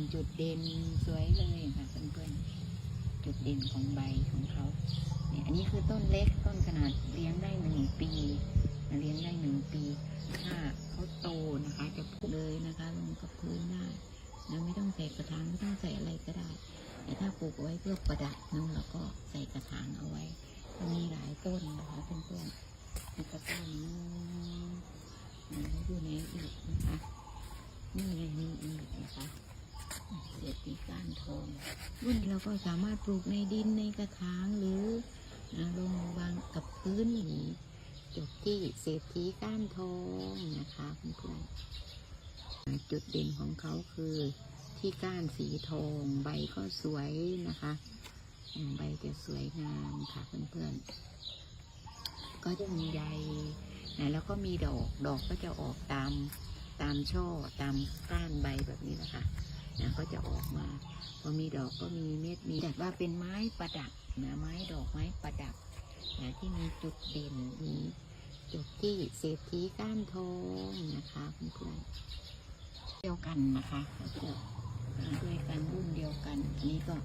เป็นจุดเด่นสวยเลยค่ะเพื่อนๆจุดเด่นของใบของเขาเนี่ยอันนี้คือต้นเล็กต้นขนาดเลี้ยงได้หนึ่งปีเลี้ยงได้หนึ่งปี ถ้าเขาโตนะคะ จะพูดเลยนะคะลงกับพื้นได้นะไม่ต้องใส่กระถางไม่ต้องใส่อะไรก็ได้ แต่ถ้าปลูกไว้เพื่อประดับนั่นเราก็ใส่กระถางเอาไว้มีหลายต้นนะคะเพื่อนๆแล้วก็ต้นนึงนอยู่ในอีกนะคะนี่ไงนี่อีกนะคะ เศรษฐีก้านทองรุ่นเราก็สามารถปลูกในดินในกระถางหรือลงวางกับพื้นอย่างนี้จุดที่เศรษฐีก้านทองนะคะเพื่อนๆจุดเด่นของเขาคือที่ก้านสีทองใบก็สวยนะคะ ใบจะสวยงามค่ะเพื่อนๆ ก็จะมีใยแล้วก็มีดอกดอกก็จะออกตามตามช่อตามก้านใบแบบนี้นะคะ นะก็จะออกมาพอมีดอกก็มีเม็ดมีแต่ว่าเป็นไม้ประดับนะไม้ดอกไม้ประดับนะที่มีจุดเด่นมีจุดที่เศรษฐีก้านทองนะคะเพื่อนๆเดียวกันนะคะก็ด้วยกันรุ่นเดียวกันอันนี้ก็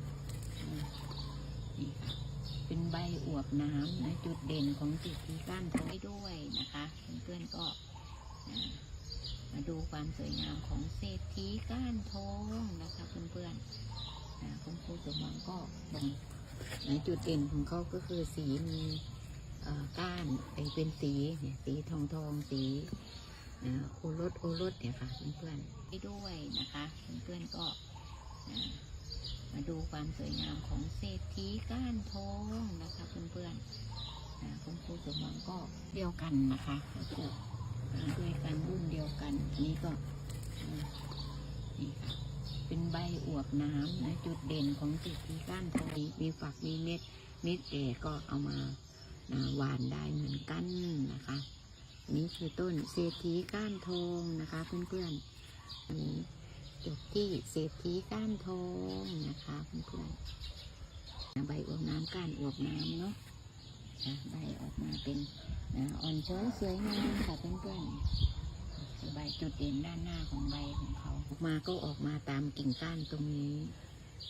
นี่ค่ะเป็นใบอวบน้ำนะจุดเด่นของเศรษฐีก้านทองด้วยนะคะ เพื่อนๆก็ มาดูความสวยงามของเศรษฐีก้านทองนะคะเพื่อนๆคุณครูสมหวังก็บ่งในจุดเด่นของเขาก็คือสีมีก้านไอเป็นสีเนี่ยสีทองทองสีโอรสโอรสเนี่ยค่ะเพื่อนๆให้ด้วยนะคะเพื่อนๆก็มาดูความสวยงามของเศรษฐีก้านทองนะคะเพื่อนๆคุณครูสมหวังก็เดียวกันนะคะคืออ่า ด้วยกันรุ่นเดียวกัน นี้ก็นี่ค่ะเป็นใบอวบน้ำนะจุดเด่นของติดที่ก้านทองมีฝักมีเม็ดเม็ดแก่ก็เอามานะหวานได้เหมือนกันนะคะ นี่คือต้นเศรษฐีก้านทองนะคะเพื่อนๆอันนี้จุดที่เศรษฐีก้านทองนะคะเพื่อนๆนใบอวบน้ำก้านอวบน้ำเนาะใบออกมาเป็น อ่อนช้อยสวยงามค่ะเพื่อนๆใบจุดเด่นด้านหน้าของใบของเขาออกมาก็ออกมาตามกิ่งก้านตรงนี้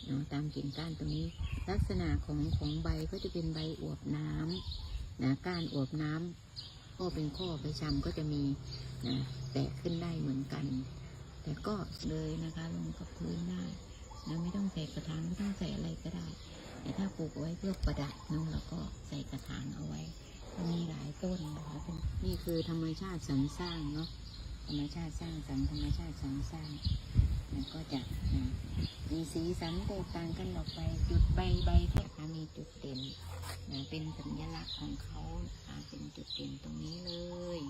เนาะตามกิ่งก้านตรงนี้ ลักษณะของของใบก็จะเป็นใบอวบน้ำนะก้านอวบน้ำข้อเป็นข้อไปชำก็จะมีนะแตกขึ้นได้เหมือนกัน แต่ก็เลยนะคะลงกับพื้นได้นะไม่ต้องใส่กระถางไม่ต้องใส่อะไรก็ได้ แต่ถ้าปลูกไว้เพื่อประดับนั่นเราก็ใส่กระถางเอาไว้ มีหลายต้นนะคะนี่คือธรรมชาติสรรสร้างเนาะธรรมชาติสร้างสรรธรรมชาติสรรสร้างมันก็จะอีสีสันแตกต่างกันออกไปจุดใบใบแค่มีจุดเด่นนะเป็นสัญลักษณ์ของเขาเป็นจุดเด่นตรงนี้เลย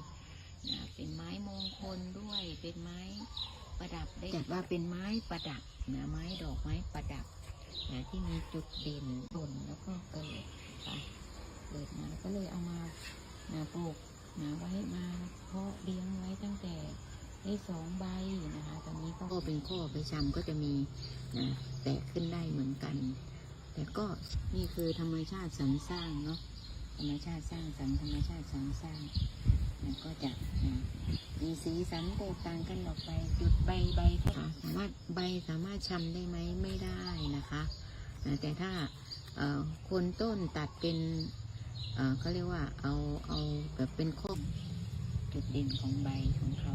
นะเป็นไม้มงคลด้วยเป็นไม้ประดับได้จัดว่าเป็นไม้ประดับนะไม้ดอกไม้ประดับนะที่มีจุดเด่นบนแล้วก็เกิดค่ะเกิดมาแล้วก็เลยเอามานะปลูกนะไว้มาเพาะเลี้ยงไว้ตั้งแต่ได้สองใบนะคะ ตอนนี้ก็ข้อเป็นข้อไปชำก็จะมีนะแตกขึ้นได้เหมือนกัน แต่ก็นี่คือธรรมชาติสรรสร้างเนาะธรรมชาติสร้างสรรค์ธรรมชาติสรรสร้างมันก็จะนะมีสีสันแตกต่างกันออกไปจุดใบใบแค่สามารถใบสามารถชำได้ไหมไม่ได้นะคะนะแต่ถ้าเอ่อโคนต้นตัดเป็น เอ่อเขาเรียกว่าเอาเอาแบบเป็นโคกจุดเด่นของใบของเขา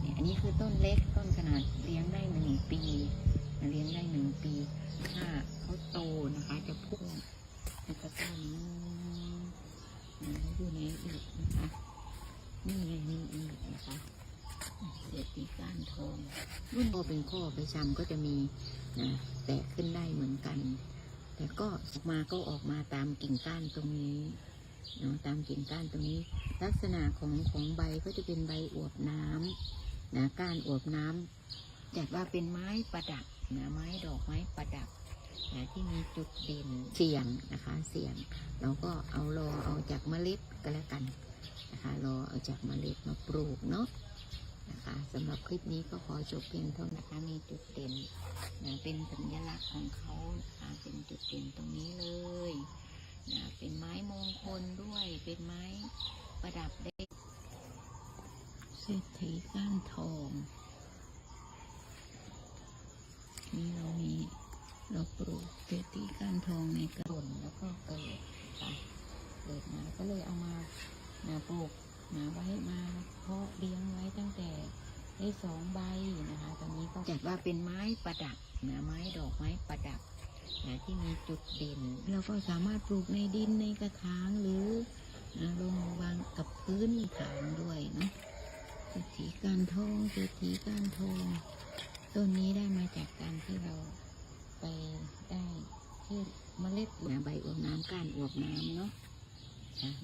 เนี่ยอันนี้คือต้นเล็กต้นขนาดเลี้ยงได้หนึ่งปีเลี้ยงได้หนึ่งปี ถ้าเขาโตนะคะ จะพุ่งแล้วก็ต้นนู้อยู่ในอีกนะคะนี่ไงนี่อีกนะคะเศรษฐีก้านทอง รุ่นโตเป็นข้อไปชำก็จะมีนะแตกขึ้นได้ แต่ก็ออกมาก็ออกมาตามกิ่งก้านตรงนี้เนาะตามกิ่งก้านตรงนี้ ลักษณะของของใบก็จะเป็นใบอวบน้ำนะก้านอวบน้ำจัดว่าเป็นไม้ประดับนะไม้ดอกไม้ประดับนะที่มีจุดเด่นเสียงนะคะเสียง เราก็เอารอเอาจากเมล็ดก็แล้วกันนะคะรอเอาจากเมล็ดมาปลูกเนาะ นะคะสำหรับคลิปนี้ก็ขอจบเพียงเท่านั้นะคะมีจุดเด่นนะเป็นสัญลักษณ์ของเขานะคะเป็นจุดเด่นตรงนี้เลยนะเป็นไม้มงคลด้วยเป็นไม้ประดับได้เศรษฐีก้านทองนี่เรามีเราปลูกเศรษฐีก้านทองในกระบนแล้วก็เกิดค่ะเกิดมาก็เลยเอามานะปลูก นะไว้มาเพาะเลี้ยงไว้ตั้งแต่ได้สองใบนะคะตอนนี้ก็จัดว่าเป็นไม้ประดับนะไม้ดอกไม้ประดับนะที่มีจุดเด่น เราก็สามารถปลูกในดินในกระถางหรือนะลงวางกับพื้นถางด้วยเนาะเศรษฐีก้านทองเศรษฐีก้านทองต้นนี้ได้มาจากการที่เราไปได้ที่เมล็ดนะใบอวบน้ำก้านอวบน้ำเนาะ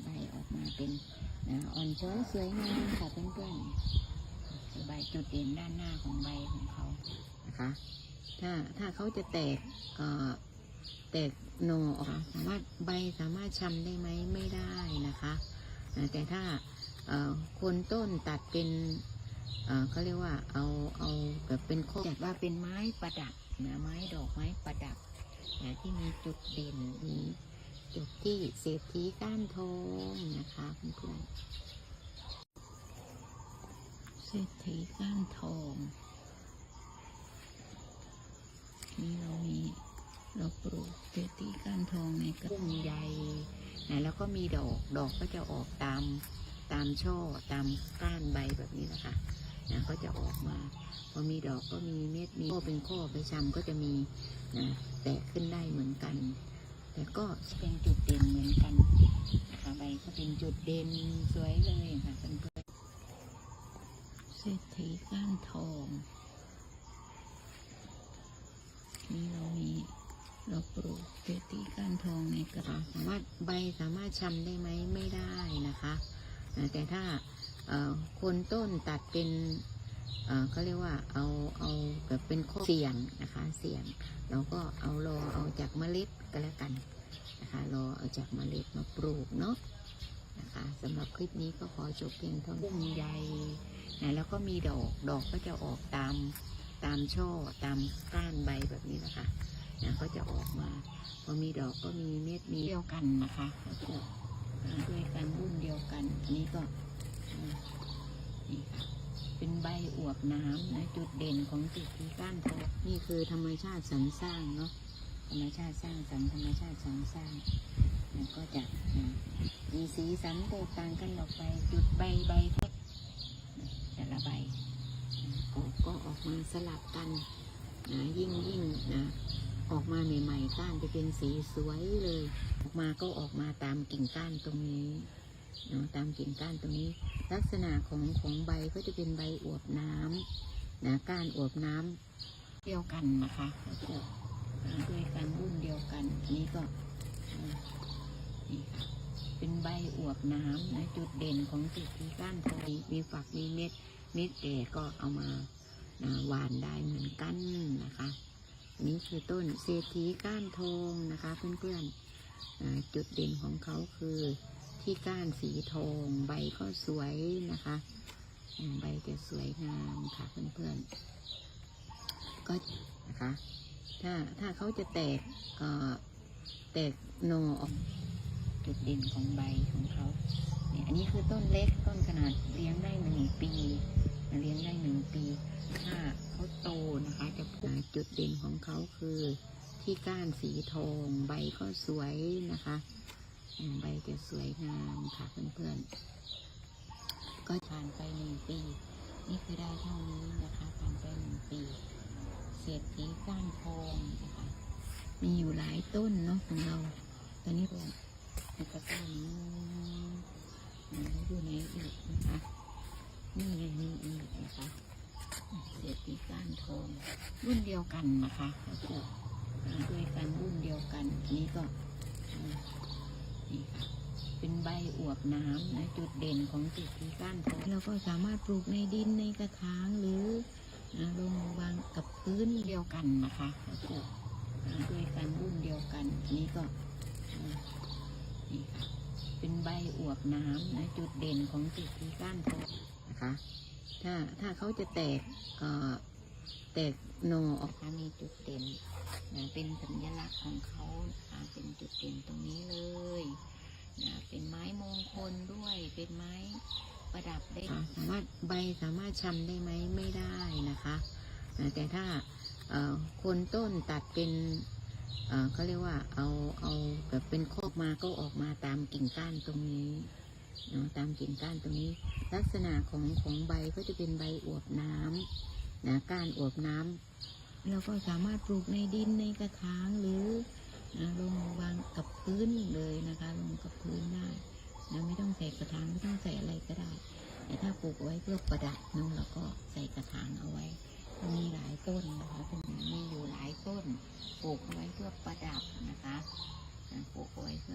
ใบออกมาเป็นนะอ่อนช้อยสวยงามค่ะเพื่อนๆคือใบจุดเด่นด้านหน้าของใบของเขานะคะถ้าถ้าเขาจะแตกเอ่อแตกหนออกสามารถใบสามารถชำได้ไหมไม่ได้นะคะแต่ถ้าเอ่อคนต้นตัดเป็นเอ่อเขาเรียกว่าเอาเอาแบบเป็นโคจัดว่าเป็นไม้ประดับนะไม้ดอกไม้ประดับนะที่มีจุดเด่นมี จุดที่เศรษฐีก้านทองนะคะเพื่อนๆเศรษฐีก้านทอง นี่เรามีเราปลูกเศรษฐีก้านทองในกระพุ่มใหญ่นะแล้วก็มีดอกดอกก็จะออกตามตามช่อตามก้านใบแบบนี้นะคะนะก็จะออกมา พอมีดอกก็มีเม็ดมีข้อเป็นข้อไปชำก็จะมีนะแตกขึ้นได้เหมือนกัน แต่ก็เป็นจุดเด่นเหมือนกันนะคะใบก็เป็นจุดเด่นสวยเลยค่ะเพื่อนๆเศรษฐีก้านทองนี่เรามีเราปลูกเศรษฐีก้านทองในกระถางสามารถใบสามารถชำได้ไหมไม่ได้นะคะแต่ถ้าเอ่อโคนต้นตัดเป็น เอ่อเขาเรียกว่าเอาเอาแบบเป็นข้อเสี่ยงนะคะเสี่ยง เราก็เอารอเอาจากเมล็ดก็แล้วกันนะคะรอเอาจากเมล็ดมาปลูกเนาะนะคะสำหรับคลิปนี้ก็ขอจบเพียงเท่านี้พุ่มใหญ่นะแล้วก็มีดอกดอกก็จะออกตามตามช่อตามก้านใบแบบนี้นะคะนะก็จะออกมาพอมีดอกก็มีเม็ดมีเดียวกันนะคะแล้วก็ด้วยกันรุ่นเดียวกันอันนี้ก็นี่ค่ะ เป็นใบอวบน้ำนะจุดเด่นของจุดที่ก้านโพนี่คือธรรมชาติสรรสร้างเนาะธรรมชาติสร้างสรรธรรมชาติสรรสร้างมันก็จะมีสีสันแตกต่างกันออกไปจุดใบใบแต่ละใบออกก็ออกมาสลับกันนะยิ่งยิ่งนะออกมาใหม่ๆก้านจะเป็นสีสวยเลย ออกมาก็ออกมาตามกิ่งก้านตรงนี้ ตามกิ่งก้านตรงนี้ ลักษณะของของใบก็จะเป็นใบอวบน้ำนะก้านอวบน้ำเดียวกันนะคะแล้วก็ด้วยกันรุ่นเดียวกันอันนี้ก็นี่ค่ะเป็นใบอวบน้ำนะจุดเด่นของจุดที่ก้านโพมีฝักมีเม็ดเม็ดแก่ก็เอามาหวานได้เหมือนกันนะคะนี้คือต้นเศรษฐีก้านทองนะคะเพื่อนๆจุดเด่นของเขาคือ ที่ก้านสีทอง ใบก็สวยนะคะใบจะสวยงามค่ะเพื่อนๆ ก็นะคะ ถ้าถ้าเขาจะแตกก็แตกหนออกจุดเด่นของใบของเขาเนี่ยอันนี้คือต้นเล็กต้นขนาดเลี้ยงได้หนึ่งปีเลี้ยงได้หนึ่งปี ถ้าเขาโตนะคะ จะอ่าจุดเด่นของเขาคือที่ก้านสีทอง ใบก็สวยนะคะ ใบจะสวยงามค่ะเพื่อนๆ ก็ผ่านไปหนึ่งปี นี่คือได้เท่านี้นะคะผ่านไปหนึ่งปีเศรษฐีก้านทองนะคะมีอยู่หลายต้นเนาะของเราตอนนี้เราแล้วก็ต้นนี้อืมอยู่ในอีกนะคะนี่ในนี้อีกนะคะเศรษฐีก้านทองรุ่นเดียวกันนะคะแล้วก็มาด้วยกันรุ่นเดียวกันนี้ก็ นี่ค่ะ เป็นใบอวบน้ำนะจุดเด่นของเศรษฐีก้านทองเราก็สามารถปลูกในดินในกระถางหรือลงวางกับพื้นเดียวกันนะคะแล้วก็มาด้วยกันรุ่นเดียวกันอันนี้ก็นี่ค่ะเป็นใบอวบน้ำนะจุดเด่นของจุดที่ก้านโพนะคะ ถ้าถ้าเขาจะแตกก็ แตกโหนอออกมามีจุดเด่นนะเป็นสัญลักษณ์ของเขานะคะเป็นจุดเด่นตรงนี้เลยนะเป็นไม้มงคลด้วย เป็นไม้ประดับได้สามารถใบสามารถชำได้ไหมไม่ได้นะคะอ่าแต่ถ้าโคนต้นตัดเป็นเขาเรียกว่าเอาเอาแบบเป็นคอกมาก็ออกมาตามกิ่งก้านตรงนี้เนาะตามกิ่งก้านตรงนี้ ลักษณะของของใบก็จะเป็นใบอวบน้ำ นะก้านอวบน้ำเราก็สามารถปลูกในดินในกระถางหรือนะลงวางกับพื้นเลยนะคะลงกับพื้นได้นะไม่ต้องใส่กระถางไม่ต้องใส่อะไรก็ได้ แต่ถ้าปลูกไว้เพื่อประดับนู่นเราก็ใส่กระถางเอาไว้ มีหลายต้นนะคะตรงนี้มีอยู่หลายต้นปลูกไว้เพื่อประดับนะคะปลูกไว้เพื่อ